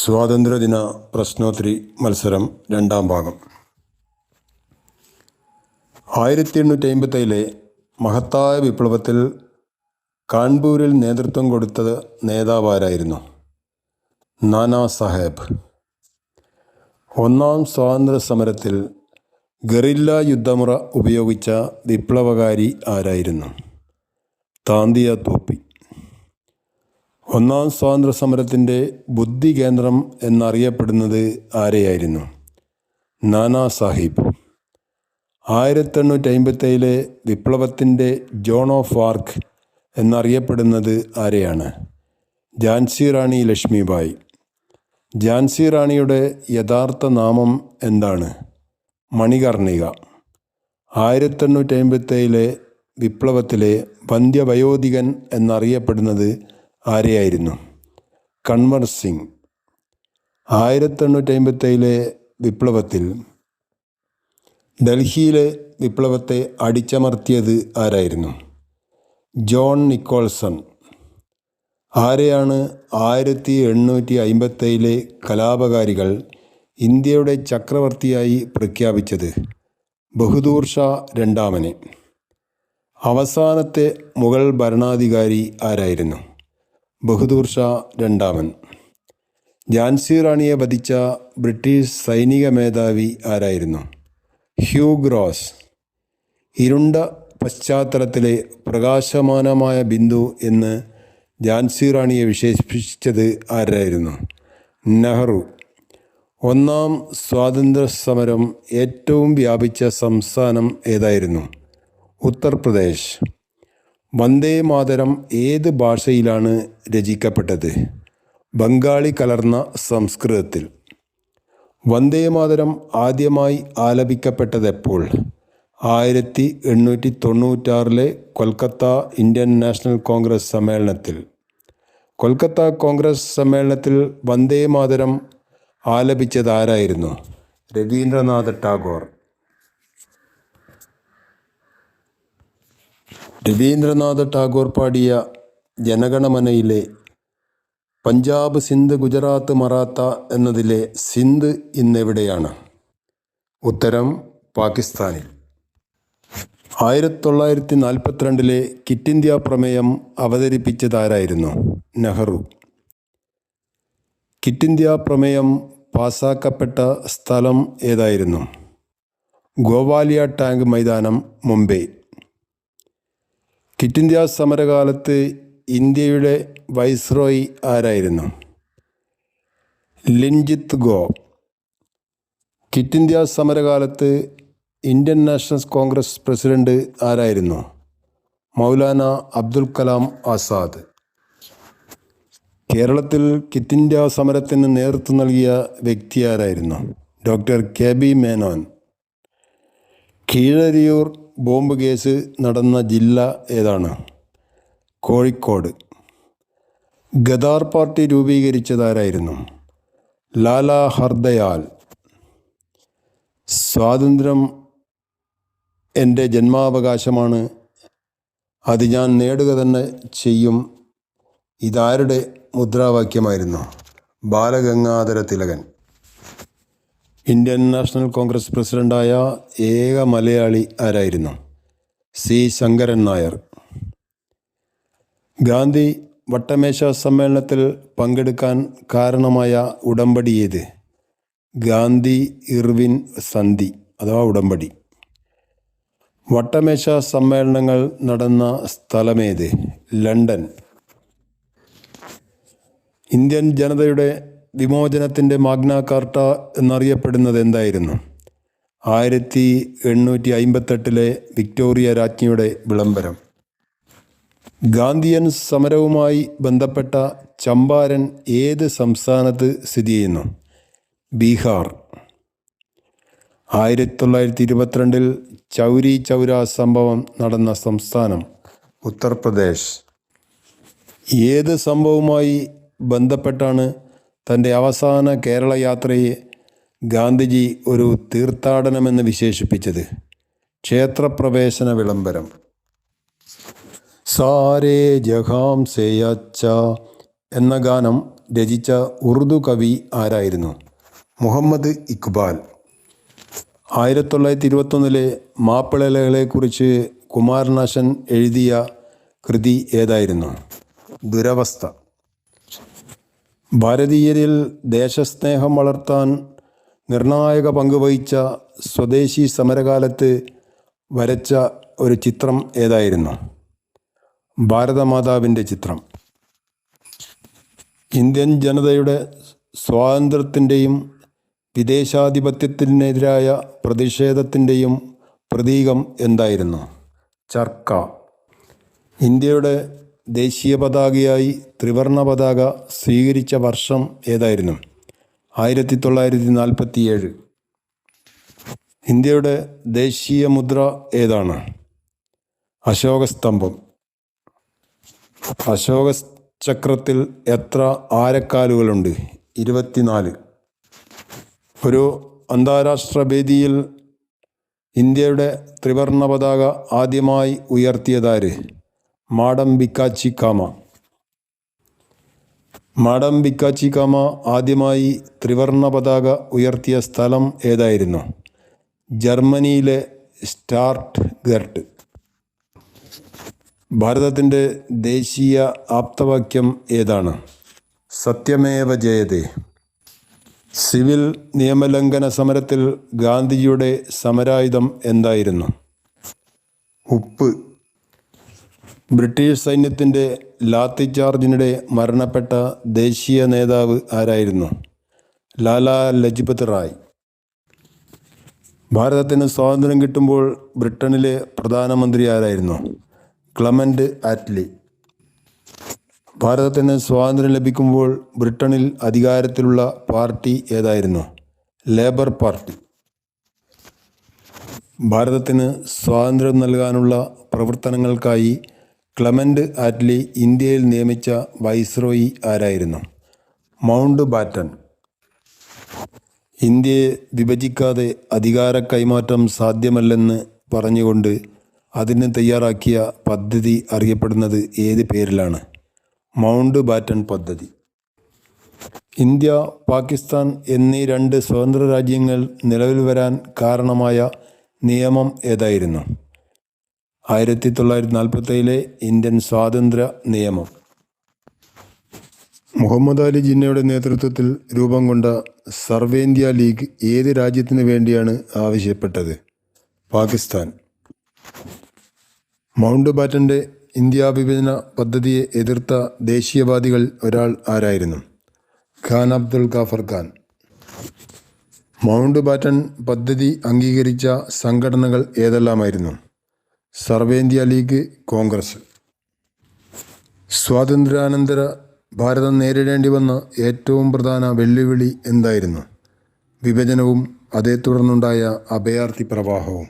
സ്വാതന്ത്ര്യദിന പ്രശ്നോത്തരി മത്സരം രണ്ടാം ഭാഗം. ആയിരത്തി എണ്ണൂറ്റി അമ്പത്തേഴിലെ മഹത്തായ വിപ്ലവത്തിൽ കാൺപൂരിൽ നേതൃത്വം കൊടുത്തത് നേതാവാരായിരുന്നു നാനാ സാഹേബ്. ഒന്നാം സ്വാതന്ത്ര്യ സമരത്തിൽ ഗറില്ല യുദ്ധമുറ ഉപയോഗിച്ച വിപ്ലവകാരി ആരായിരുന്നു? താന്തിയ തോപ്പി. ഒന്നാം സ്വാതന്ത്ര്യ സമരത്തിന്റെ ബുദ്ധി കേന്ദ്രം എന്നറിയപ്പെടുന്നത് ആരെയായിരുന്നു? നാനാ സാഹിബ്. ആയിരത്തി എണ്ണൂറ്റി അമ്പത്തേഴിലെ വിപ്ലവത്തിന്റെ ജോൺ ഓഫ് ആർക്ക് എന്നറിയപ്പെടുന്നത് ആരെയാണ്? ഝാൻസി റാണി ലക്ഷ്മിബായി. ഝാൻസി റാണിയുടെ യഥാർത്ഥ നാമം എന്താണ്? മണികർണിക. ആയിരത്തി എണ്ണൂറ്റി അമ്പത്തേഴിലെ വിപ്ലവത്തിലെ വന്ധ്യവയോധികൻ എന്നറിയപ്പെടുന്നത് ആരെയായിരുന്നു? കൺവർ സിംഗ്. ആയിരത്തി എണ്ണൂറ്റി അമ്പത്തേഴിലെ വിപ്ലവത്തിൽ ഡൽഹിയിലെ വിപ്ലവത്തെ അടിച്ചമർത്തിയത് ആരായിരുന്നു? John Nicholson. ആരെയാണ് ആയിരത്തി എണ്ണൂറ്റി അമ്പത്തേഴിലെ കലാപകാരികൾ ഇന്ത്യയുടെ ചക്രവർത്തിയായി പ്രഖ്യാപിച്ചത്? ബഹദൂർ ഷാ രണ്ടാമനെ. അവസാനത്തെ മുഗൾ ഭരണാധികാരി ആരായിരുന്നു? ബഹദൂർ ഷാ രണ്ടാമൻ. ജാൻസി റാണിയെ വധിച്ച ബ്രിട്ടീഷ് സൈനിക മേധാവി ആരായിരുന്നു? Hugh Rose. ഇരുണ്ട പശ്ചാത്തലത്തിലെ പ്രകാശമാനമായ ബിന്ദു എന്ന് ജാൻസി റാണിയെ വിശേഷിപ്പിച്ചത് ആരായിരുന്നു? നെഹ്റു. ഒന്നാം സ്വാതന്ത്ര്യ സമരം ഏറ്റവും വ്യാപിച്ച സംസ്ഥാനം ഏതായിരുന്നു? ഉത്തർപ്രദേശ്. വന്ദേ മാതരം ഏത് ഭാഷയിലാണ് രചിക്കപ്പെട്ടത്? ബംഗാളി കലർന്ന സംസ്കൃതത്തിൽ. വന്ദേ മാതരം ആദ്യമായി ആലപിക്കപ്പെട്ടതെപ്പോൾ? ആയിരത്തി എണ്ണൂറ്റി തൊണ്ണൂറ്റാറിലെ കൊൽക്കത്ത ഇന്ത്യൻ നാഷണൽ കോൺഗ്രസ് സമ്മേളനത്തിൽ. കൊൽക്കത്ത കോൺഗ്രസ് സമ്മേളനത്തിൽ വന്ദേ മാതരം ആലപിച്ചതാരായിരുന്നു? രവീന്ദ്രനാഥ ടാഗോർ. രവീന്ദ്രനാഥ ടാഗോർ പാടിയ ജനഗണമനയിലെ പഞ്ചാബ് സിന്ധ് ഗുജറാത്ത് മറാത്ത എന്നതിലെ സിന്ധ് ഇന്നെവിടെയാണ്? ഉത്തരം പാകിസ്ഥാനിൽ. ആയിരത്തി തൊള്ളായിരത്തി നാൽപ്പത്തിരണ്ടിലെ കിറ്റ് ഇന്ത്യ പ്രമേയം അവതരിപ്പിച്ചതാരായിരുന്നു? നെഹ്റു. കിറ്റ് ഇന്ത്യ പ്രമേയം പാസാക്കപ്പെട്ട സ്ഥലം ഏതായിരുന്നു? ഗോവാലിയ ടാങ്ക് മൈതാനം മുംബൈ. കിറ്റ് ഇന്ത്യ സമരകാലത്ത് ഇന്ത്യയുടെ വൈസ്രോയി ആരായിരുന്നു? Linlithgow. കിറ്റ് ഇന്ത്യ സമരകാലത്ത് ഇന്ത്യൻ നാഷണൽ കോൺഗ്രസ് പ്രസിഡന്റ് ആരായിരുന്നു? മൗലാന അബ്ദുൽ കലാം ആസാദ്. കേരളത്തിൽ കിറ്റ് ഇന്ത്യ സമരത്തിന് നേതൃത്വം നൽകിയ വ്യക്തി ആരായിരുന്നു? Doctor K B Menon. Keezhariyur bomb case നടന്ന ജില്ല ഏതാണ്? കോഴിക്കോട്. ഗദാർ പാർട്ടി രൂപീകരിച്ചതാരായിരുന്നു? ലാല ഹർദയാൽ. സ്വാതന്ത്ര്യം എന്റെ ജന്മാവകാശമാണ്. അത് ഞാൻ നേടുക തന്നെ ചെയ്യും. ഇതാരുടെ മുദ്രാവാക്യമായിരുന്നു? ബാലഗംഗാധര തിലകൻ. ഇന്ത്യൻ നാഷണൽ കോൺഗ്രസ് പ്രസിഡന്റായ ഏക മലയാളി ആരായിരുന്നു? സി. ശങ്കരൻ നായർ. ഗാന്ധി വട്ടമേശ സമ്മേളനത്തിൽ പങ്കെടുക്കാൻ കാരണമായ ഉടമ്പടി ഏത്? ഗാന്ധി ഇർവിൻ സന്ധി അഥവാ ഉടമ്പടി. വട്ടമേശ സമ്മേളനങ്ങൾ നടന്ന സ്ഥലമേത് ലണ്ടൻ. ഇന്ത്യൻ ജനതയുടെ വിമോചനത്തിന്റെ മാഗ്ന കാർട്ട എന്നറിയപ്പെടുന്നത് എന്തായിരുന്നു? ആയിരത്തി എണ്ണൂറ്റി അയിമ്പത്തെട്ടിലെ വിക്ടോറിയ രാജ്ഞിയുടെ വിളംബരം. ഗാന്ധിയൻ സമരവുമായി ബന്ധപ്പെട്ട ചമ്പാരൻ ഏത് സംസ്ഥാനത്ത് സ്ഥിതി ചെയ്യുന്നു? ബീഹാർ. ആയിരത്തി തൊള്ളായിരത്തി ഇരുപത്തിരണ്ടിൽ ചൗരി ചൗര സംഭവം നടന്ന സംസ്ഥാനം ഉത്തർപ്രദേശ്. ഏത് സംഭവവുമായി ബന്ധപ്പെട്ടാണ് തന്റെ അവസാന കേരള യാത്രയെ ഗാന്ധിജി ഒരു തീർത്ഥാടനമെന്ന് വിശേഷിപ്പിച്ചത്. ക്ഷേത്രപ്രവേശന വിളംബരം. സാരേ ജഹാം സേ അച്ച എന്ന ഗാനം രചിച്ച ഉറുദു കവി ആരായിരുന്നു? മുഹമ്മദ് ഇക്ബാൽ. ആയിരത്തി തൊള്ളായിരത്തി ഇരുപത്തൊന്നിലെ മാപ്പിളകളെക്കുറിച്ച് കുമാരനാശൻ എഴുതിയ കൃതി ഏതായിരുന്നു? ദുരവസ്ഥ ഭാരതീയരിൽ ദേശസ്നേഹം വളർത്താൻ നിർണായക പങ്ക് വഹിച്ച സ്വദേശി സമരകാലത്ത് വരച്ച ഒരു ചിത്രം ഏതായിരുന്നു? ഭാരതമാതാവിന്റെ ചിത്രം. ഇന്ത്യൻ ജനതയുടെ സ്വാതന്ത്ര്യത്തിന്റെയും വിദേശാധിപത്യത്തിനെതിരായ പ്രതിഷേധത്തിന്റെയും പ്രതീകം എന്തായിരുന്നു? ചർക്ക. ഇന്ത്യയുടെ ദേശീയ പതാകയായി ത്രിവർണ പതാക സ്വീകരിച്ച വർഷം ഏതായിരുന്നു? ആയിരത്തി തൊള്ളായിരത്തി നാൽപ്പത്തിയേഴ് ഇന്ത്യയുടെ ദേശീയ മുദ്ര ഏതാണ്? അശോകസ്തംഭം. അശോക ചക്രത്തിൽ എത്ര ആരക്കാലുകളുണ്ട്? ഇരുപത്തിനാല്. ഒരു അന്താരാഷ്ട്ര വേദിയിൽ ഇന്ത്യയുടെ ത്രിവർണ പതാക ആദ്യമായി ഉയർത്തിയതാര് മാഡം ബിക്കാച്ചി കാമ മാഡം ബിക്കാച്ചി കാമ ആദ്യമായി ത്രിവർണ പതാക ഉയർത്തിയ സ്ഥലം ഏതായിരുന്നു? ജർമ്മനിയിലെ സ്റ്റാർട്ട് ഗർട്ട് ഭാരതത്തിന്റെ ദേശീയ ആപ്തവാക്യം ഏതാണ്? സത്യമേവ ജയതേ. സിവിൽ നിയമലംഘന സമരത്തിൽ ഗാന്ധിജിയുടെ സമരായുധം എന്തായിരുന്നു? ഉപ്പ്. ബ്രിട്ടീഷ് സൈന്യത്തിന്റെ ലാത്തിചാർജിനിടെ മരണപ്പെട്ട ദേശീയ നേതാവ് ആരായിരുന്നു? ലാലാ ലജ്പത് റായ്. ഭാരതത്തിന് സ്വാതന്ത്ര്യം കിട്ടുമ്പോൾ ബ്രിട്ടനിലെ പ്രധാനമന്ത്രി ആരായിരുന്നു? Clement Attlee. ഭാരതത്തിന് സ്വാതന്ത്ര്യം ലഭിക്കുമ്പോൾ ബ്രിട്ടനിൽ അധികാരത്തിലുള്ള പാർട്ടി ഏതായിരുന്നു? Labour party. ഭാരതത്തിന് സ്വാതന്ത്ര്യം നൽകാനുള്ള പ്രവർത്തനങ്ങൾക്കായി ക്ലമന്റ് ആറ്റ്ലി ഇന്ത്യയിൽ നിയമിച്ച വൈസ്രോയി ആരായിരുന്നു? മൗണ്ട് ബാറ്റൻ ഇന്ത്യയെ വിഭജിക്കാതെ അധികാര കൈമാറ്റം സാധ്യമല്ലെന്ന് പറഞ്ഞുകൊണ്ട് അതിന് തയ്യാറാക്കിയ പദ്ധതി അറിയപ്പെടുന്നത് ഏത് പേരിലാണ്? മൗണ്ട് ബാറ്റൺ പദ്ധതി. ഇന്ത്യ പാകിസ്ഥാൻ എന്നീ രണ്ട് സ്വതന്ത്ര രാജ്യങ്ങൾ നിലവിൽ വരാൻ കാരണമായ നിയമം ഏതായിരുന്നു? ആയിരത്തി തൊള്ളായിരത്തി നാൽപ്പത്തേഴിലെ ഇന്ത്യൻ സ്വാതന്ത്ര്യ നിയമം. മുഹമ്മദ് അലി ജിന്നയുടെ നേതൃത്വത്തിൽ രൂപം കൊണ്ട സർവേന്ത്യ ലീഗ് ഏത് രാജ്യത്തിന് വേണ്ടിയാണ് ആവശ്യപ്പെട്ടത്? പാകിസ്ഥാൻ. മൗണ്ട് ബാറ്റന്റെ ഇന്ത്യ വിഭജന പദ്ധതിയെ എതിർത്ത ദേശീയവാദികൾ ഒരാൾ ആരായിരുന്നു? ഖാൻ അബ്ദുൽ ഗാഫർ ഖാൻ. മൗണ്ട് ബാറ്റൻ പദ്ധതി അംഗീകരിച്ച സംഘടനകൾ ഏതെല്ലാമായിരുന്നു? സർവേന്ത്യ ലീഗ് കോൺഗ്രസ്. സ്വാതന്ത്ര്യാനന്തര ഭാരതം നേരിടേണ്ടി വന്ന ഏറ്റവും പ്രധാന വെല്ലുവിളി എന്തായിരുന്നു? വിഭജനവും അതേ തുടർന്നുണ്ടായ അഭയാർത്ഥി പ്രവാഹവും.